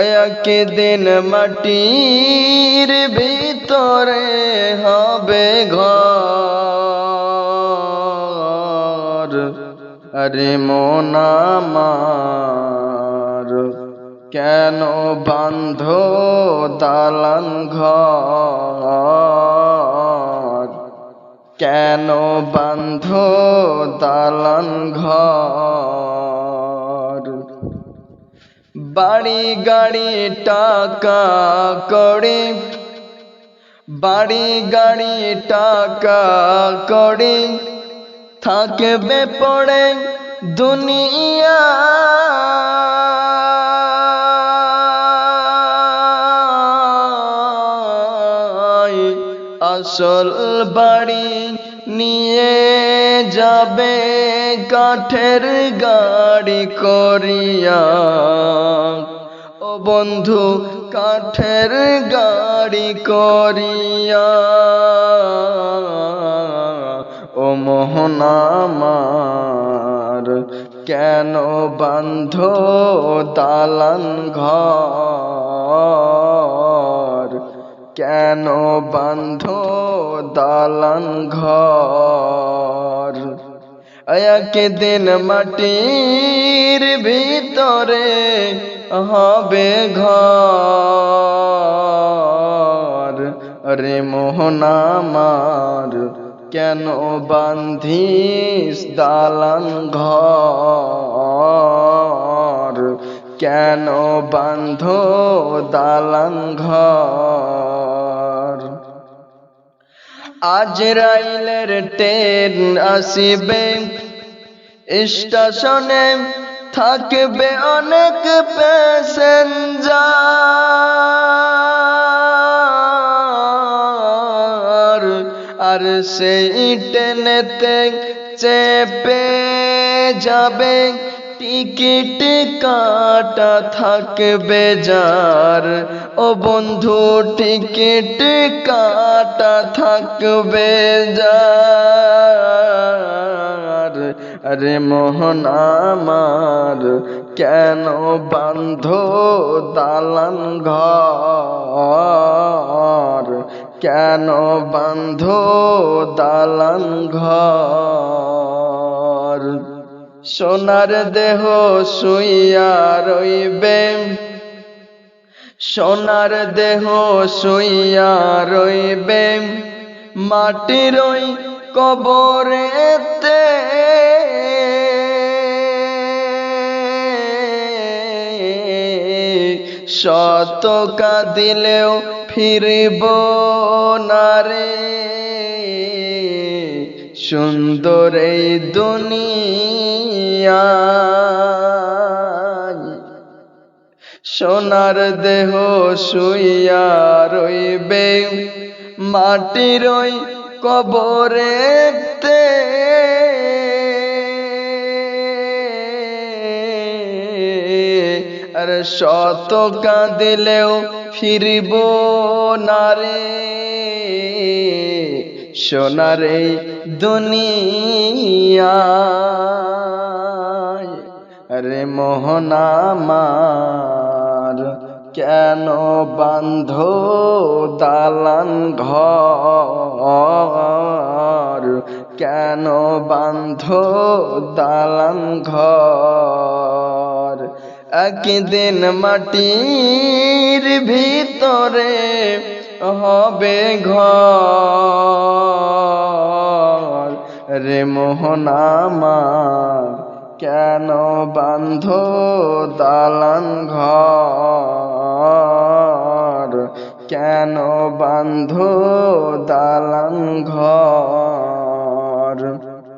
এক দিন মাটির ভিতরে হবে ঘর। আরে মোনামার কেন বান্ধ দালান ঘর? কেন বান্ধ দালান ঘর? বাড়ি গাড়ি টাকা করে। বাড়ি গাড়ি টাকা করে। থাকবে পড়ে দুনিয়া। আসল বাড়ি নিয়ে যাবে কাঠের গাড়ি করিয়া। ও বন্ধু, কাঠের গাড়ি করিয়া। ও মোহনামার কেন বান্ধ দালান ঘর? কেন বান্ধ দালান ঘর? একদিন মাটির ভিতরে হবে ঘর। রে মোহনামার কেন বান্ধিস দালান ঘর? কেন বান্ধ দালান ঘর? আজরাইলের ট্রেন আসিবে। স্টেশনে থাকবে অনেক প্যাসেঞ্জার। আর সেই ট্রেনেতে চেপে যাবে। টিকিট কাটা থাকবে যার ও বন্ধু, টিকিট কাটা থাকবে যার আরে মোহন আমার, কেন বান্ধ দালান ঘর? কেন বান্ধ দালান ঘর? সোনার দেহ শুইয়া রইবে। সোনার দেহ শুইয়া রইবে। মাটির ওই কবরেতে শত কাঁদিলেও ফিরব না রে। সুন্দর এই দুনিয়া। সোনার দেহ শুইয়া রইবে মাটির কবরেতে। আর শত কাঁদিলেও ফিরব না সোনার এই দুনিয়া রে মোহনামার কেন বান্ধ দালান ঘর? কেন বান্ধ দালান ঘর? একদিন মাটির ভিতরে হবে ঘর। রে মোহনামার কেন বান্ধ দালান ঘর? কেন বান্ধ দালান ঘর?